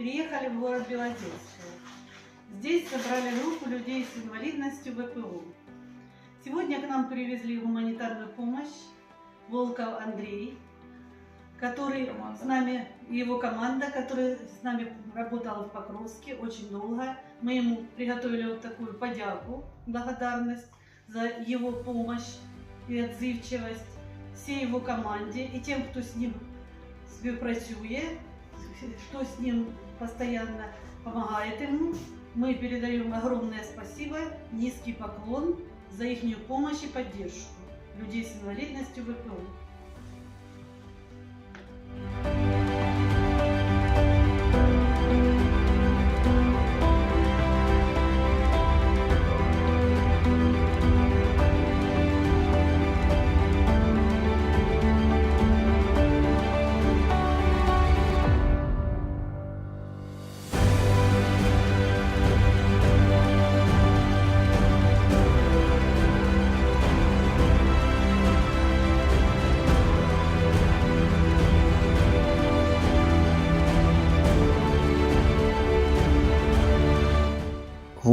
Молодецкая. Здесь собрали группу людей с инвалидностью ВПО. Сегодня к нам привезли гуманитарную помощь Волков Андрей, который Команда. с нами, его команда, которая с нами работала в Покровске очень долго. Мы ему приготовили вот такую подяку, благодарность за его помощь и отзывчивость всей его команде и тем, кто с ним співпрацює, кто с ним постоянно помогает ему. Мы передаем огромное спасибо, низкий поклон за их помощь и поддержку людей с инвалидностью ВПО. –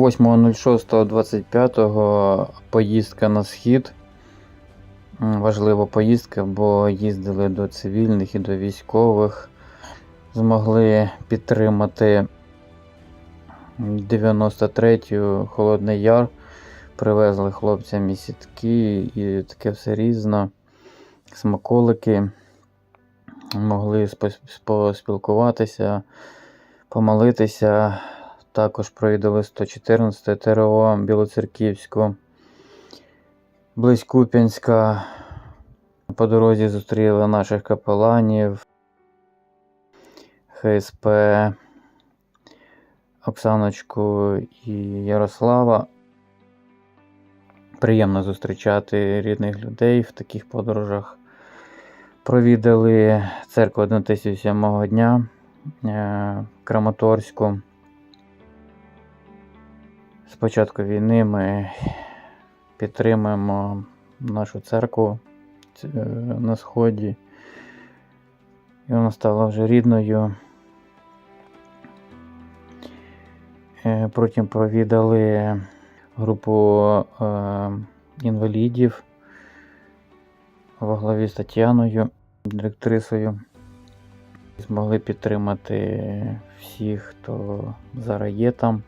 8.06.25 поїздка на схід. Важлива поїздка, бо їздили до цивільних і до військових. Змогли підтримати 93-ю Холодний Яр. Привезли хлопцям і сітки, і таке все різно. Смаколики. Могли поспілкуватися, помолитися. Також проїдали 114 ТРО Білоцерківську, Близькуп'янська. По дорозі зустріли наших капеланів, ХСП, Оксаночку і Ярослава. Приємно зустрічати рідних людей в таких подорожах. Провідали церкву 1007 дня е, Краматорську. З початку війни ми підтримуємо нашу церкву е, на Сході. І вона стала вже рідною. Е, Потім провідали групу е, інвалідів во главі з Тетяною, директрисою. Змогли підтримати всіх, хто зараз є там.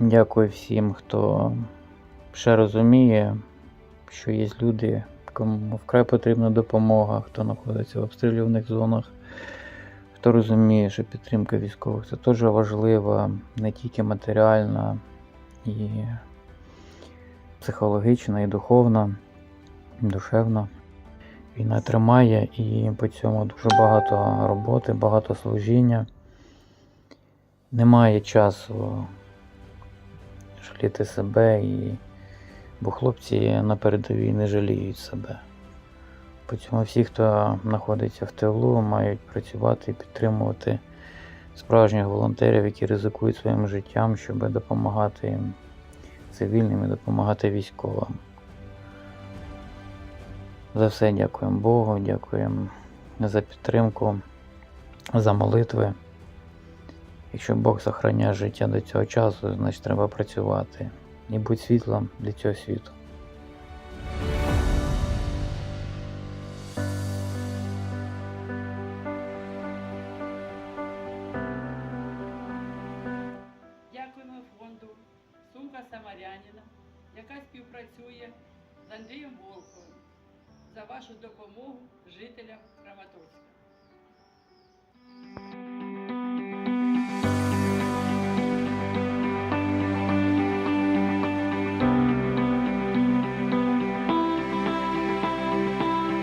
Дякую всім, хто ще розуміє, що є люди, кому вкрай потрібна допомога, хто знаходиться в обстрілюваних зонах, хто розуміє, що підтримка військових це теж важлива, не тільки матеріальна, і психологічна, і духовна, і душевна. Війна тримає і по цьому дуже багато роботи, багато служіння. Немає часу жаліти себе, і... бо хлопці на передовій не жаліють себе. По цьому всі, хто знаходиться в тилу, мають працювати і підтримувати справжніх волонтерів, які ризикують своїм життям, щоб допомагати їм цивільним і допомагати військовим. За все дякуємо Богу, дякуємо за підтримку, за молитви. Якщо Бог сохраняє життя до цього часу, значить треба працювати і будь світлом для цього світу. Дякуємо фонду Сумка Самарянина, яка співпрацює з Андрієм Волковим за вашу допомогу жителям Краматорська.